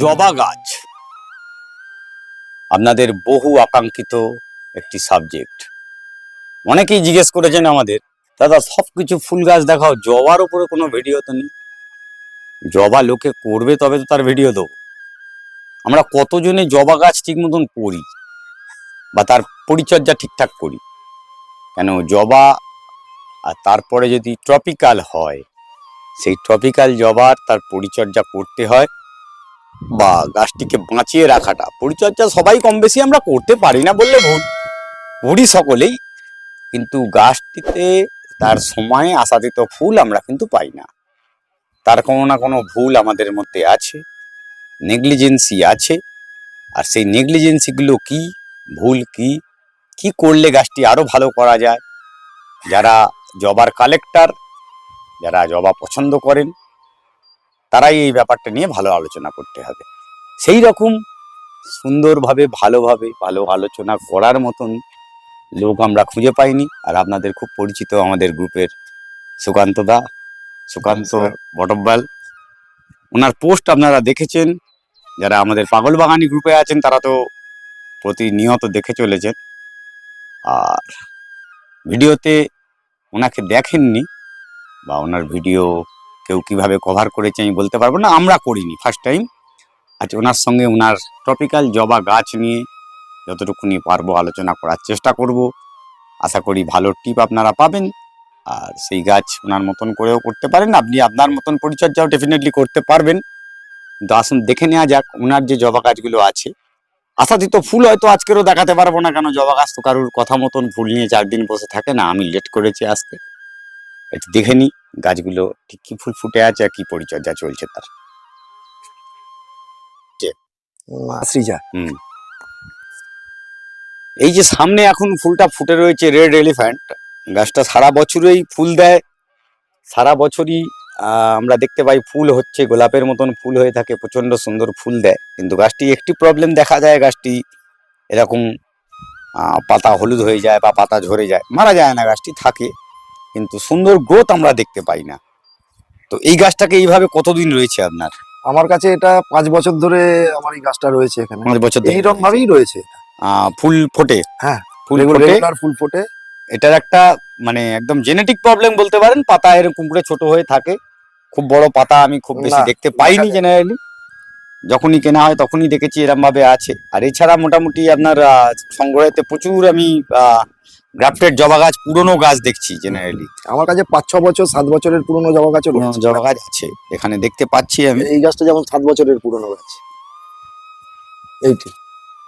জবা গাছ। আপনাদের বহু আকাঙ্ক্ষিত একটি সাবজেক্ট। অনেকেই জিজ্ঞেস করেছেন আমাদের, দাদা সব কিছু ফুল গাছ দেখাও, জবার উপরে কোনো ভিডিও তো নেই? জবা লোকে করবে, তবে তো তার ভিডিও দেবো। আমরা কতজনে জবা গাছ ঠিক মতন করি বা তার পরিচর্যা ঠিকঠাক করি? কেন জবা আর তারপরে যদি ট্রপিক্যাল হয়, সেই ট্রপিক্যাল জবার তার পরিচর্যা করতে হয় বা গাছটিকে বাঁচিয়ে রাখাটা। পরিচর্যা সবাই কম বেশি আমরা করতে পারি না বললে ভুল। করি সকলেই, কিন্তু গাছটিতে তার সময়ে আসাদিত ফুল আমরা কিন্তু পাই না। তার কোনো না কোনো ভুল আমাদের মধ্যে আছে, নেগলিজেন্সি আছে। আর সেই নেগলিজেন্সিগুলো কি, ভুল কি কি করলে গাছটি আরও ভালো করা যায়? যারা জবার কালেক্টর, যারা জবা পছন্দ করেন তারাই এই ব্যাপারটা নিয়ে ভালো আলোচনা করতে হবে। সেই রকম সুন্দরভাবে ভালোভাবে ভালো আলোচনা করার মতন লোক আমরা খুঁজে পাইনি আর আপনাদের খুব পরিচিত আমাদের গ্রুপের সুকান্ত দা। সুকান্ত বটব্বাল ওনার পোস্ট আপনারা দেখেছেন। যারা আমাদের পাগল বাগানি গ্রুপে আছেন তারা তো প্রতিনিয়ত দেখে চলেছেন। আর ভিডিওতে ওনাকে দেখেননি বা ওনার ভিডিও কেউ কীভাবে কভার করেছে আমি বলতে পারব না, আমরা করিনি ফার্স্ট টাইম আজ ওনার সঙ্গে ওনার টপিক্যাল জবা গাছ নিয়ে যতটুকুনি পারব আলোচনা করার চেষ্টা করব। আশা করি ভালো টিপ আপনারা পাবেন, আর সেই গাছ ওনার মতন করেও করতে পারেন, আপনি আপনার মতন পরিচর্যাও ডেফিনেটলি করতে পারবেন। কিন্তু আসুন দেখে নেওয়া যাক, ওনার যে জবা গাছগুলো আছে আশাতীত ফুল হয়তো আজকেরও দেখাতে পারব না কেন, জবা গাছ তো কারোর কথা মতন ফুল নিয়ে চার দিন বসে থাকে না, আমি লেট করেছি আসতে একটু দেখে নি গাছগুলো ঠিক কি ফুল ফুটে আছে আর কি পরিচর্যা চলছে তার। হুম। এই যে সামনে এখন ফুলটা ফুটে রয়েছে রেড এলিফ্যান্ট গাছটা সারা বছরই ফুল দেয়। সারা বছরই আহ, আমরা দেখতে পাই ফুল হচ্ছে গোলাপের মতন ফুল হয়ে থাকে প্রচণ্ড সুন্দর ফুল দেয়। কিন্তু গাছটি একটি প্রবলেম দেখা যায় গাছটি এরকম পাতা হলুদ হয়ে যায় বা পাতা ঝরে যায়। মারা যায় না গাছটি থাকে। কিন্তু সুন্দর গ্রোথ আমরা দেখতে পাই না। তো এই গাছটাকে এইভাবে কতদিন রয়েছে আপনার? আমার কাছে এটা পাঁচ বছর ধরে আমার এই গাছটা রয়েছে এখানে। পাঁচ বছর ধরে। এইরকম ভাবেই রয়েছে আহ, ফুল ফোটে? হ্যাঁ, ফুল ফোটে? রেগুলার ফুল ফোটে। এটার একটা মানে একদম জেনেটিক প্রবলেম বলতে পারেন পাতা এরকম করে ছোট হয়ে থাকে। খুব বড় পাতা আমি খুব বেশি দেখতে পাইনি জেনারেলি যখনই কেনা হয় তখনই দেখেছি এরম ভাবে আছে। আর এছাড়া মোটামুটি আপনার সংগ্রহেতে প্রচুর আমি গ্রাফটেড জবা গাছ পুরনো গাছ দেখছি জেনারেলি আমার কাছে পাঁচ ছ বছর সাত বছরের পুরনো জবা রয়েছে। জবা গাছ আছে এখানে দেখতে পাচ্ছি আমি। এই গাছটা যেমন সাত বছরের পুরনো গাছ। এইটি।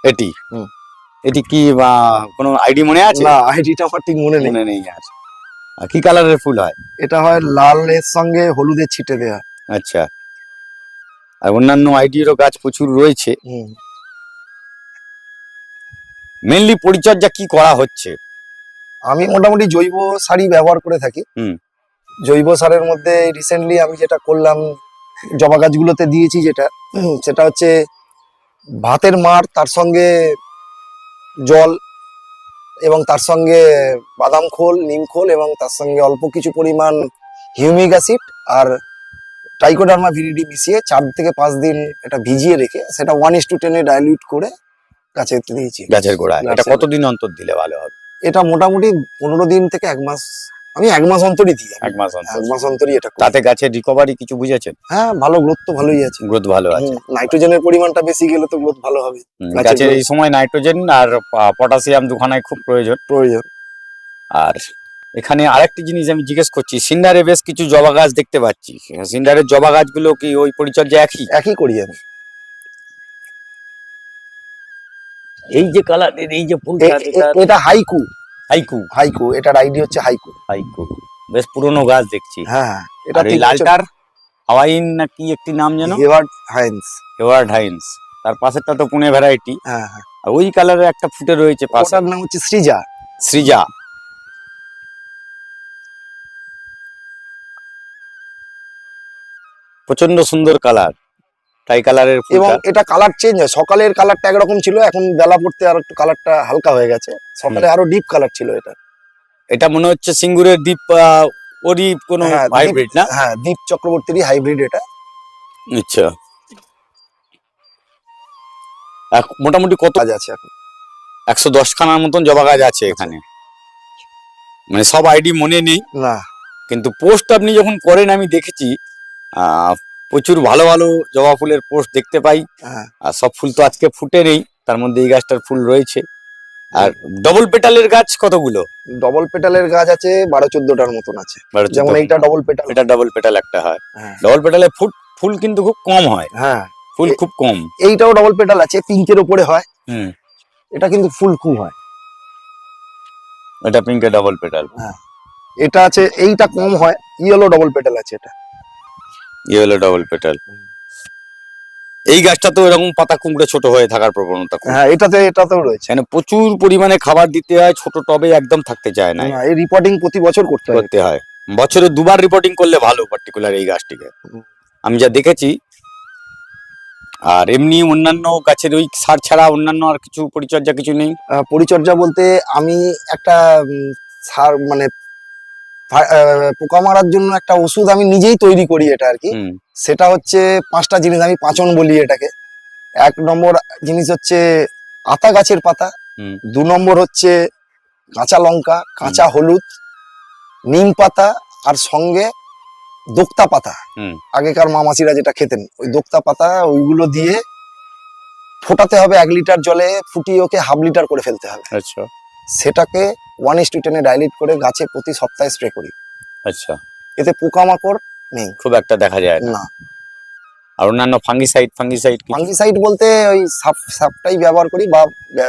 এটি? হুম। এটি কি বা কোনো আইডি মনে আছে? না আইডিটা আমার ঠিক মনে নেই। মনে নেই আর। কি কালারের ফুল হয়? এটা হয় লালের সঙ্গে হলুদের ছিটে দেয়া। আচ্ছা। আর অন্যান্য আইডিরও গাছ প্রচুর রয়েছে। মেনলি পরিচর্যা কি করা হচ্ছে? আমি মোটামুটি জৈব সারই ব্যবহার করে থাকি। হুম। জৈব সারের মধ্যে রিসেন্টলি আমি যেটা করলাম জবা গাছগুলোতে দিয়েছি যেটা সেটা হচ্ছে ভাতের মার তার সঙ্গে জল এবং তার সঙ্গে বাদাম খোল নিম খোল এবং তার সঙ্গে অল্প কিছু পরিমাণ হিউমিক অ্যাসিড আর ট্রাইকোডার্মা ভিরিডি মিশিয়ে চার থেকে পাঁচ দিন এটা ভিজিয়ে রেখে সেটা ওয়ান ইস টু টেনে ডাইলিউট করে গাছে দিয়েছি। গাছের গোড়ায়। এটা কতদিন অন্তর দিলে ভালো হবে? এটা মোটামুটি পনেরো দিন থেকে এক মাস আমি এক মাস অন্তরই দিই। এক মাস অন্তর। এক মাস অন্তরই এটা তাতে গাছের রিকভারি কিছু বুঝেছেন? হ্যাঁ ভালো গ্রোথ তো ভালোই আছে। গ্রোথ ভালো আছে। নাইট্রোজেনের পরিমাণটা বেশি গেলে তো গ্রোথ ভালো হবে। গাছের এই সময় নাইট্রোজেন আর পটাশিয়াম দুখানায় খুব প্রয়োজন। প্রয়োজন। আর এখানে আরেকটি জিনিস আমি জিজ্ঞেস করছি সিন্ডারে বেশ কিছু জবা গাছ দেখতে পাচ্ছি। সিন্ডারের জবা গাছগুলো কি ওই পরিচর্যা একই? একই করি আমি। এই যে কালারের এই যে এ- এটা হাইকু। হাইকু? হাইকু এটার আইডি হচ্ছে হাইকু। হাইকু। বেশ পুরনো গাছ দেখছি। হ্যাঁ এটা আর এই লালটার হাওয়াইন না কি একটি নাম যেন? Hayward Hynes. Hayward Hynes. তার পাশেরটা তো পুনে ভ্যারাইটি। হ্যাঁ হ্যাঁ। আর ওই কালারের একটা ফুটে রয়েছে পাশে। ওটার নাম হচ্ছে সৃজা। সৃজা। প্রচণ্ড সুন্দর কালার টাই কালারের এবং এটা কালার চেঞ্জ হয়। সকালের কালারটা একরকম ছিল এখন বেলা পড়তে আর একটু কালারটা হালকা হয়ে গেছে। সকালে আরও ডিপ কালার ছিল এটা। এটা মনে হচ্ছে সিঙ্গুরের দ্বীপ ওরই কোনো হ্যাঁ, হাইব্রিড না? হ্যাঁ দীপ চক্রবর্তীরই হাইব্রিড এটা। আচ্ছা। এক- মোটামুটি কত কাজ আছে এখন। একশো দশ খানার মতন জবা গাছ আছে এখানে। মানে সব আইডি মনে নেই। না। কিন্তু পোস্ট আপনি যখন করেন আমি দেখেছি প্রচুর ভালো ভালো জবা ফুলের পোস্ট দেখতে পাই। হ্যাঁ। আর সব ফুল তো আজকে ফুটে নেই তার মধ্যে এই গাছটার ফুল রয়েছে। আর ডবল পেটালের গাছ কতগুলো? ডবল পেটালের গাছ আছে বারো চোদ্দটার মতন আছে। যেমন এইটা ডবল পেটাল এটা ডবল পেটাল একটা হয়। হ্যাঁ। ডবল পেটালে ফুট ফুল কিন্তু খুব কম হয়। হ্যাঁ। ফুল খুব কম। এইটাও ডবল পেটাল আছে পিঙ্কের উপরে হয়। হুম। এটা কিন্তু ফুল খুব হয়। এটা পিঙ্কে ডবল পেটাল হ্যাঁ। এটা আছে এইটা কম হয় ইয়েলো ডবল পেটাল আছে এটা। ইয়ে হলো ডবল পেটাল এই গাছটা তো এরকম পাতা কুমড়ে ছোট হয়ে থাকার প্রবণতা হ্যাঁ এটাতে এটাতেও রয়েছে। এখানে প্রচুর পরিমাণে খাবার দিতে হয় ছোট টবে একদম থাকতে চায় না। এই রিপোর্টিং প্রতি বছর করতে করতে হয়। বছরে দুবার রিপোর্টিং করলে ভালো পার্টিকুলার এই গাছটিকে। আমি যা দেখেছি আর এমনি অন্যান্য গাছের ওই সার ছাড়া অন্যান্য আর কিছু পরিচর্যা কিছু নেই? পরিচর্যা বলতে আমি একটা সার মানে পোকা মারার জন্য একটা ওষুধ আমি নিজেই তৈরি করি এটা আর কি। সেটা হচ্ছে পাঁচটা জিনিস আমি পাচন বলি এটাকে। এক নম্বর জিনিস হচ্ছে আতা গাছের পাতা দু নম্বর হচ্ছে কাঁচা লঙ্কা কাঁচা হলুদ নিম পাতা আর সঙ্গে দোক্তা পাতা। আগেকার মামাসিরা যেটা খেতেন ওই দোক্তা পাতা ওইগুলো দিয়ে ফোটাতে হবে এক লিটার জলে ফুটিয়ে ওকে হাফ লিটার করে ফেলতে হবে। আচ্ছা। সেটাকে ওয়ান ইস টু টেনে ডাইলিট করে গাছে প্রতি সপ্তাহে স্প্রে করি। আচ্ছা। এতে পোকামাকড় নেই। খুব একটা দেখা যায় না। আর অন্যান্য ফাঙ্গিসাইড ফাঙ্গিসাইড ফাঙ্গিসাইড বলতে ওই সাপ সাপটাই ব্যবহার করি বা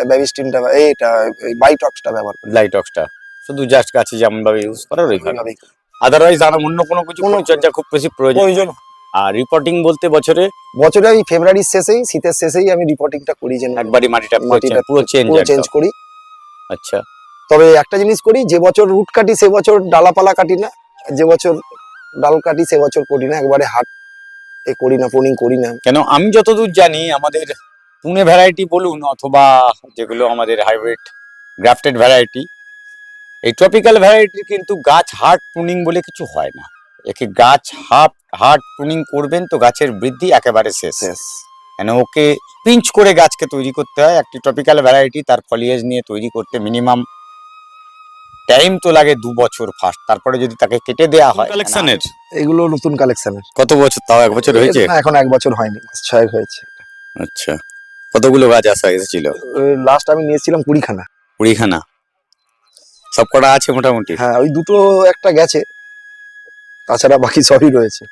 ব্যাবিস্টিনটা এইটা ওই বাইটক্সটা ব্যবহার করি। লাইটক্সটা শুধু জাস্ট গাছে যেমন ভাবে ইউজ করে। ওইভাবে। আদারওয়াইজ আর অন্য কোনো কিছু কোনো- পরিচর্যা খুব বেশি প্রয়োজন। আর রিপোর্টিং বলতে বছরে? বছরে ওই ফেব্রুয়ারির শেষেই শীতের শেষেই আমি রিপোর্টিংটা করি যে একবারই মাটিটা মাটিটা পুরো চেঞ্জ পুরো চেঞ্জ করি। আচ্ছা। তবে একটা জিনিস করি যে বছর রুট কাটি সে বছর ডালাপালা কাটি না যে বছর ডাল কাটি সে বছর করি না একবারে হাট এ করি না পোনিং করি না। কেন? আমি যতদূর জানি আমাদের পুনে ভ্যারাইটি বলুন অথবা যেগুলো আমাদের হাইব্রিড গ্রাফটেড ভ্যারাইটি এই ট্রপিক্যাল ভ্যারাইটির কিন্তু গাছ হার্ড পুনিং বলে কিছু হয় না। একে গাছ হাফ হার্ড পুনিং করবেন তো গাছের বৃদ্ধি একেবারে শেষ। শেষ। কেন? ওকে পিঞ্চ করে গাছকে তৈরি করতে হয়। একটি ট্রপিক্যাল ভ্যারাইটি তার ফলিয়েজ নিয়ে তৈরি করতে মিনিমাম টাইম তো লাগে দু বছর ফার্স্ট তারপরে যদি তাকে কেটে দেওয়া হয় কালেকশনের এগুলো নতুন কালেকশনের কত বছর? তাও এক বছর হয়েছে? এখন এক বছর হয়নি ছয়েক হয়েছে। আচ্ছা। কতগুলো গাছ আসা এসেছিল? লাস্ট আমি নিয়েছিলাম কুড়িখানা। কুড়িখানা? সব কটা আছে মোটামুটি? হ্যাঁ ওই দুটো একটা গেছে তাছাড়া বাকি সবই রয়েছে।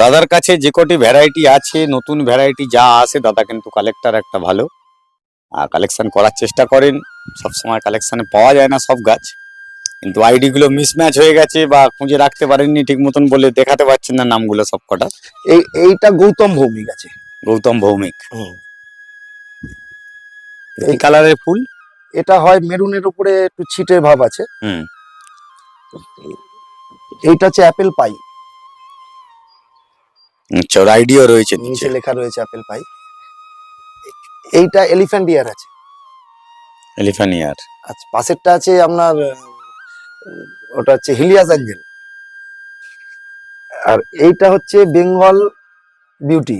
দাদার কাছে যে কটি ভ্যারাইটি আছে নতুন ভ্যারাইটি যা আসে দাদা কিন্তু কালেক্টর একটা ভালো। কালেকশন করার চেষ্টা করেন। সবসময় কালেকশানে পাওয়া যায় না সব গাছ। কিন্তু আইডি গুলো মিসম্যাচ হয়ে গেছে বা খুঁজে রাখতে পারেননি ঠিক মতন বলে দেখাতে পারছেন না নামগুলো সব কটা এই এইটা গৌতম ভৌমিক আছে। গৌতম ভৌমিক। এই কালারের ফুল? এটা হয় মেরুনের উপরে একটু ছিটের ভাব আছে। হুম। এইটা হচ্ছে অ্যাপেল পাই আচ্ছা আইডিও রয়েছে নিচে। লেখা রয়েছে অ্যাপেল পাই এইটা এলিফ্যান্ট ইয়ার আছে। এলিফানিয়ার আচ্ছা পাশেরটা আছে আপনার ওটা হচ্ছে হিলিয়াস অ্যাঞ্জেল আর এইটা হচ্ছে বেঙ্গল বিউটি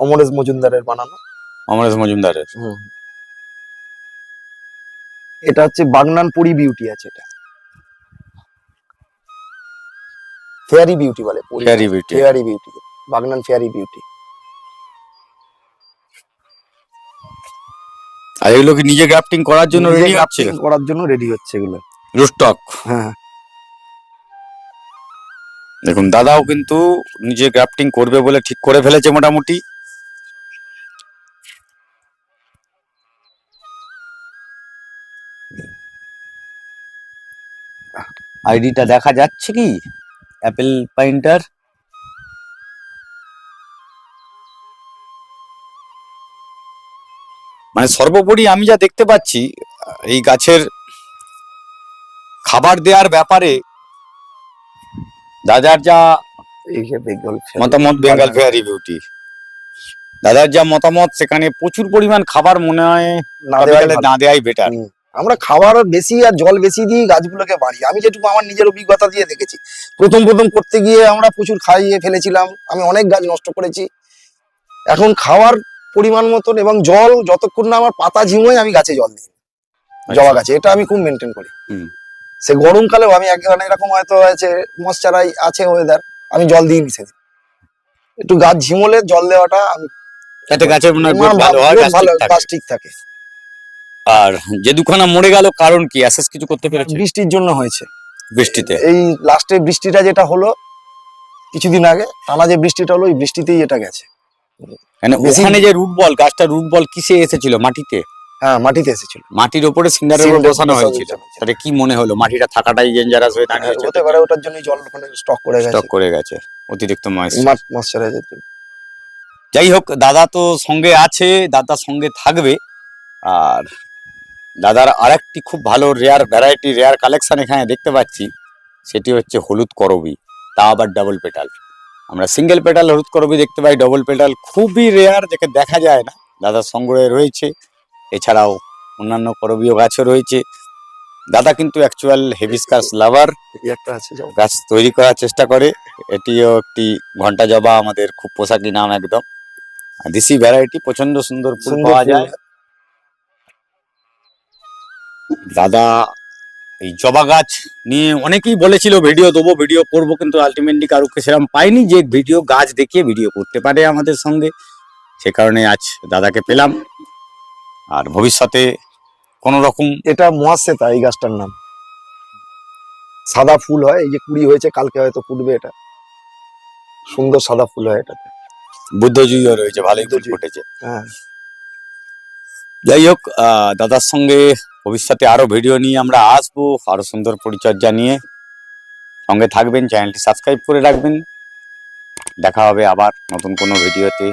অমরেশ মজুমদারের বানানো। অমরেশ মজুমদারের। এটা হচ্ছে বাগনানপুরি বিউটি আছে এটা। ফেয়ারি বিউটি বলে fairy beauty fairy beauty Bagnan fairy beauty আর এগুলো কি নিজে গ্রাফটিং করার জন্য রেডি হচ্ছে? করার জন্য রেডি হচ্ছে এগুলো। রুস্টক হ্যাঁ দেখুন দাদাও কিন্তু নিজে গ্রাফটিং করবে বলে ঠিক করে ফেলেছে মোটামুটি। আইডিটা দেখা যাচ্ছে কি? অ্যাপেল পাইন্টার মানে সর্বোপরি আমি যা দেখতে পাচ্ছি এই গাছের খাবার দেওয়ার ব্যাপারে দাদার যা মতামত বেঙ্গল ফেয়ারি বিউটি দাদার যা মতামত সেখানে প্রচুর পরিমাণ খাবার মনে হয় না দেওয়াই বেটার। আমরা খাবার বেশি আর জল বেশি দিয়ে গাছগুলোকে বাড়ি। আমি যেটুকু আমার নিজের অভিজ্ঞতা দিয়ে দেখেছি। প্রথম প্রথম করতে গিয়ে আমরা প্রচুর খাইয়ে ফেলেছিলাম। আমি অনেক গাছ নষ্ট করেছি। এখন খাওয়ার পরিমাণ মতন এবং জল যতক্ষণ না আমার পাতা ঝিমোয় আমি গাছে জল দিই। জবা গাছে এটা আমি খুব মেনটেন করি। সে গরমকালেও আমি একখানে এরকম হয়তো আছে মশচারাই আছে ওয়েদার আমি জল দিই নি সেদিন। একটু গাছ ঝিমোলে জল দেওয়াটা আমি যাতে গাছের মনে ভালো হয়। গাছ ঠিক থাকে। আর যে দুখানা মরে গেল কারণ কি? অ্যাসেস কিছু করতে পেরেছে? বৃষ্টির জন্য হয়েছে। বৃষ্টিতে? এই লাস্টে বৃষ্টিটা যেটা হলো কিছুদিন আগে টানা যে বৃষ্টিটা হলো ওই বৃষ্টিতেই এটা গেছে। মানে ওখানে যে রুট বল গাছটা রুট বল কিসে এসেছিল? মাটিতে? হ্যাঁ মাটিতে এসেছিল। মাটির ওপরে সিন্ডারের উপর বসানো হয়েছিল। তাহলে কি মনে হলো? মাটিটা থাকাটাই ডেঞ্জারাস হয়ে দাঁড়িয়েছে? হতে পারে ওটার জন্য জল ওখানে স্টক করে গেছে। স্টক করে গেছে। অতিরিক্ত ময়েস্ট ময়শ্চারাইজার যাই হোক দাদা তো সঙ্গে আছে দাদা সঙ্গে থাকবে। আর দাদার আরেকটি খুব ভালো রেয়ার ভ্যারাইটি রেয়ার কালেকশন এখানে দেখতে পাচ্ছি। সেটি হচ্ছে হলুদ করবি। তা আবার ডাবল পেটাল আমরা সিঙ্গেল পেটাল হলুদ করবি দেখতে পাই ডবল পেটাল খুবই রেয়ার যাকে দেখা যায় না। দাদার সংগ্রহে রয়েছে এছাড়াও অন্যান্য করবীয় গাছও রয়েছে। দাদা কিন্তু অ্যাকচুয়াল হেভিসকাস লাভার একটা আছে গাছ তৈরি করার চেষ্টা করে। এটিও একটি ঘণ্টা জবা আমাদের খুব পোশাকি নাম একদম। দেশি ভ্যারাইটি প্রচণ্ড সুন্দর ফুল পাওয়া যায়। দাদা এই জবা গাছ নিয়ে অনেকেই বলেছিল ভিডিও দেবো ভিডিও করব কিন্তু আলটিমেটলি কারুকে সেরকম পাইনি যে ভিডিও গাছ দেখিয়ে ভিডিও করতে পারে আমাদের সঙ্গে। সে কারণে আজ দাদাকে পেলাম। আর ভবিষ্যতে কোনো রকম এটা মহাশ্বেতা এই গাছটার নাম। সাদা ফুল হয় এই যে কুড়ি হয়েছে কালকে হয়তো ফুটবে এটা। সুন্দর সাদা ফুল হয় এটাতে। বুদ্ধজুইও রয়েছে ভালোই ফুল। ফুটেছে। হ্যাঁ। যাই হোক দাদার সঙ্গে ভবিষ্যতে আরও ভিডিও নিয়ে আমরা আসব আরও সুন্দর পরিচর্যা নিয়ে। সঙ্গে থাকবেন, চ্যানেলটি সাবস্ক্রাইব করে রাখবেন। দেখা হবে আবার নতুন কোনো ভিডিওতে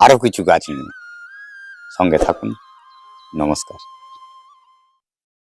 আরও কিছু গাছ নিয়ে। সঙ্গে থাকুন। নমস্কার।